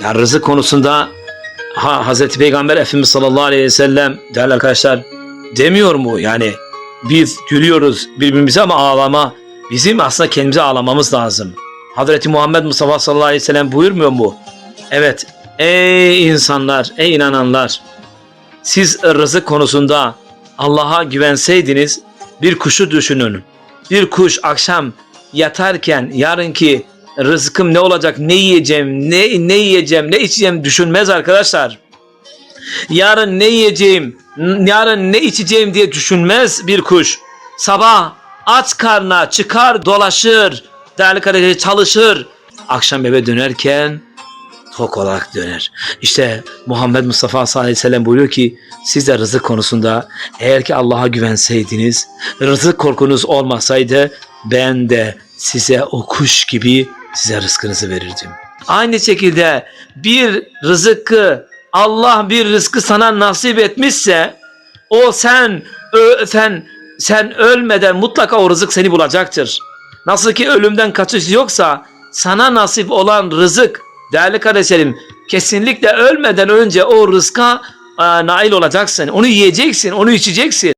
Ya rızık konusunda ha, Hazreti Peygamber Efendimiz sallallahu aleyhi ve sellem değerli arkadaşlar demiyor mu? Yani biz gülüyoruz birbirimize ama ağlama bizim aslında kendimize ağlamamız lazım. Hazreti Muhammed Mustafa sallallahu aleyhi ve sellem buyurmuyor mu? Evet ey insanlar ey inananlar siz rızık konusunda Allah'a güvenseydiniz bir kuşu düşünün. Bir kuş akşam yatarken yarınki rızkım ne olacak, ne yiyeceğim, ne, ne yiyeceğim, ne içeceğim düşünmez arkadaşlar. Yarın ne yiyeceğim, yarın ne içeceğim diye düşünmez bir kuş. Sabah aç karnına çıkar dolaşır, değerli kardeşler çalışır. Akşam eve dönerken tok olarak döner. İşte Muhammed Mustafa sallallahu aleyhi ve sellem buyuruyor ki siz de rızık konusunda eğer ki Allah'a güvenseydiniz, rızık korkunuz olmasaydı ben de size o kuş gibi size rızkınızı verirdim. Aynı şekilde bir rızıkı Allah bir rızkı sana nasip etmişse o sen ö, sen sen ölmeden mutlaka o rızık seni bulacaktır. Nasıl ki ölümden kaçış yoksa sana nasip olan rızık değerli kardeşlerim kesinlikle ölmeden önce o rızka e, nail olacaksın. Onu yiyeceksin, onu içeceksin.